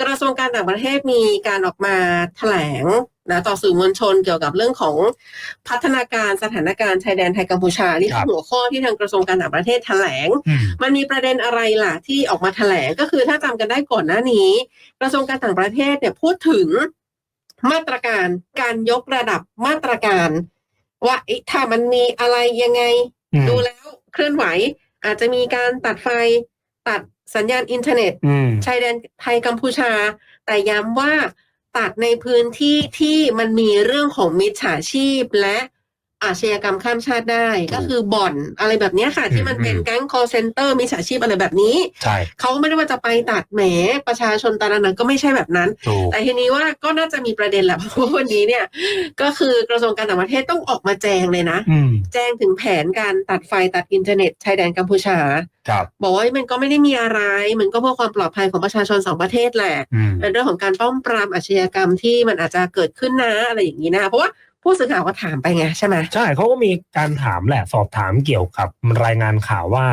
กระทรวงการต่างประเทศมีการออกมาแถลงนะต่อสื่อมวลชนเกี่ยวกับเรื่องของพัฒนาการสถานการณ์ชายแดนไทยกัมพูชานี่ครัคือบหัวข้อที่ทางกระทรวงการต่างประเทศแถลงอืมมันมีประเด็นอะไรล่ะที่ออกมาแถลงก็คือถ้าจำกันได้ก่อนหน้านี้ กระทรวงการต่างประเทศเนี่ยพูดถึงมาตรการการยกระดับมาตรการ ว่าเอ๊ะถ้ามันมีอะไรยังไงอืมดูแล้วเคลื่อนไหว อาจจะมีการตัดไฟตัด สัญญาณอินเทอร์เน็ตอืมชายแดนไทยกัมพูชา แต่ย้ำว่าตัดในพื้นที่ที่มันมีเรื่องของมิจฉาชีพและ อาชญากรรมข้ามชาติได้ถูกก็คือบ่อนอะไรแบบเนี้ยค่ะ ที่มันเป็นอืมแก๊ง call center มิจฉาชีพอะไรแบบนี้ใช่เขาไม่ได้ว่าจะไปตัดแหมประชาชนตอนนั้นก็ไม่ใช่แบบนั้นถูกแต่ทีนี้ว่าก็น่าจะมีประเด็นแหละเพราะว่าวันนี้เนี่ย ก็คือกระทรวงการต่างประเทศต้องออกมาแจงเลยนะอืมแจ้งถึงแผนการตัดไฟตัดอินเทอร์เน็ตชายแดนกัมพูชาครับบอกว่ามันก็ไม่ได้มีอะไร มันก็เพื่อความปลอดภัยของประชาชนสองประเทศแหละอืมเป็นเรื่องของการป้องปรามอาชญากรรมที่มันอาจจะเกิดขึ้นนะอะไรอย่างนี้นะเพราะว่า ผู้สื่อข่าวก็ถามไปไงใช่ไหมใช่เขาก็มีการถามแหละสอบถามเกี่ยวกับรายงานข่าวว่า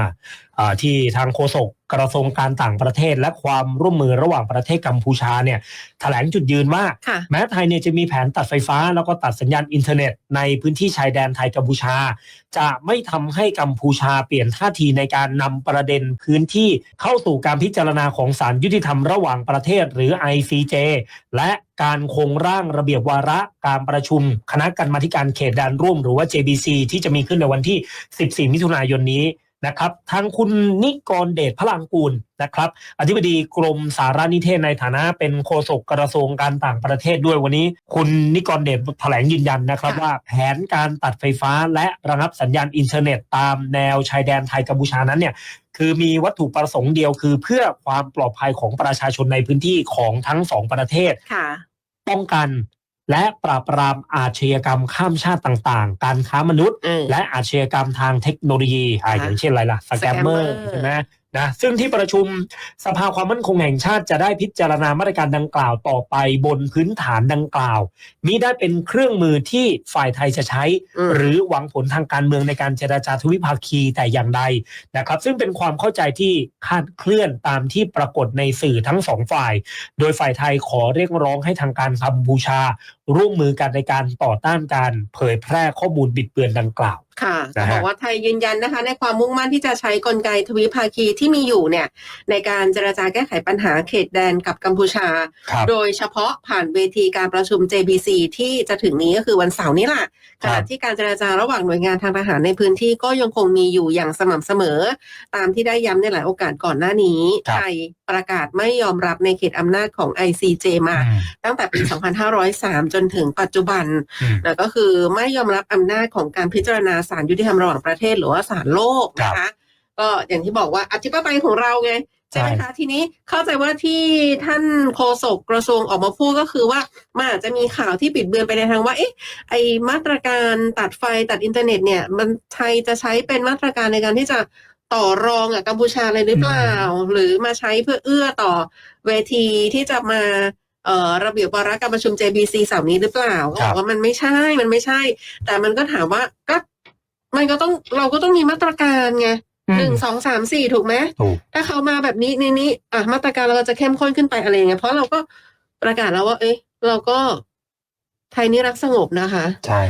ที่ทางโฆษก กระทรวงการต่างประเทศ และความร่วมมือระหว่างประเทศกัมพูชาเนี่ยแถลงจุดยืนว่าค่ะแม้ไทยเนี่ยจะมีแผนตัดไฟฟ้า แล้วก็ตัดสัญญาณอินเทอร์เน็ต ในพื้นที่ชายแดนไทยกัมพูชา จะไม่ทำให้กัมพูชาเปลี่ยนท่าทีในการนำประเด็นพื้นที่เข้าสู่การพิจารณาของศาลยุติธรรมระหว่างประเทศหรือ ICJ และการคงร่างระเบียบวาระการประชุม คณะกรรมาธิการเขตแดนร่วมหรือว่า JBC ที่จะมีขึ้นในวันที่ 14 มิถุนายนนี้ นะครับทางคุณนิกรเดชพลังกูลนะครับอธิบดีกรมสารนิเทศในฐานะเป็นโฆษกกระทรวงการต่างประเทศด้วยวันนี้ คุณนิกรเดชแถลงยืนยันนะครับค่ะว่าแผนการตัดไฟฟ้าและระงับสัญญาณอินเทอร์เน็ตตามแนวชายแดนไทยกัมพูชานั้นเนี่ยคือมีวัตถุประสงค์เดียวคือเพื่อความปลอดภัยของประชาชนในพื้นที่ของทั้งสองประเทศค่ะป้องกัน และปราบปรามอาชญากรรมข้ามชาติต่างๆ การค้ามนุษย์เออและอาชญากรรมทางเทคโนโลยีอ่าค่ะอย่างเช่นอะไรล่ะสแกมเมอร์ Scammer ใช่ไหม นะซึ่งที่ประชุมสภาความมั่นคงแห่งชาติจะได้พิจารณามาตรการดังกล่าวต่อไปบนพื้นฐานดังกล่าวมิได้เป็นเครื่องมือที่ฝ่ายไทยจะใช้อืมหรือหวังผลทางการเมืองในการเจราจาทวิภาคีแต่อย่างใดนะครับ ซึ่งเป็นความเข้าใจที่คลาดเคลื่อนตามที่ปรากฏในสื่อทั้งสองฝ่าย โดยฝ่ายไทยขอเรียกร้องให้ทางการกัมพูชา ร่วมมือกันในการต่อต้านการเผยแพร่ข้อมูลบิดเบือนดังกล่าว ค่ะนะจะฮะ บอกว่าไทยยืนยันนะคะ ในความมุ่งมั่นที่จะใช้กลไกทวิภาคีที่มีอยู่เนี่ย ในการเจรจาแก้ไขปัญหาเขตแดนกับกัมพูชา ครับ โดยเฉพาะผ่านเวทีการประชุม JBC ที่จะถึงนี้ก็คือวันเสาร์นี้แหละคขรับณะที่การเจรจาระหว่างหน่วยงานทางทหารในพื้นที่ก็ยังคงมีอยู่อย่างสม่ำเสมอ ตามที่ได้ย้ำในหลายโอกาสก่อนหน้านี้ ครับ ไทยประกาศไม่ยอมรับในเขตอำนาจของ ICJ มา อืมตั้งแต่ปี 2503 จนถึงปัจจุบัน อืม นะก็คือไม่ยอมรับอำนาจของการพิจารณาศาลยุติธรรมระหว่างประเทศหรือว่าศาลโลกนะคะ ก็อย่างที่บอกว่าอธิปไตยของเราไงใช่ไหมคะทีนี้เข้าใจว่าที่ท่านโฆษกกระทรวงออกมาพูดก็คือว่ามันอาจจะมีข่าวที่ปิดเบือนไปในทางว่าเอ๊ะไอมาตรการตัดไฟตัดอินเทอร์เน็ตเนี่ย มันไทยจะใช้เป็นมาตรการในการที่จะต่อรองกับกัมพูชาเลยหรือเปล่า หรือมาใช้เพื่อเอื้อต่อเวทีที่จะมาเอ่อระเบียบวาระการประชุม JBC เสาร์นี้หรือเปล่าก็บอกว่ามันไม่ใช่ มันไม่ใช่ แต่มันก็ถามว่าก็ มันก็ต้องเราก็ต้องมีมาตรการไงหนึ่งสองสามสี่ถูกไหมถูกถ้าเขามาแบบนี้นี่นี่อะมาตรการเราก็จะเข้มข้นขึ้นไปอะไรอย่างเงี้ยเพราะเราก็ประกาศแล้วว่า เอ้ยเราก็ไทยนี่รักสงบนะคะ ใช่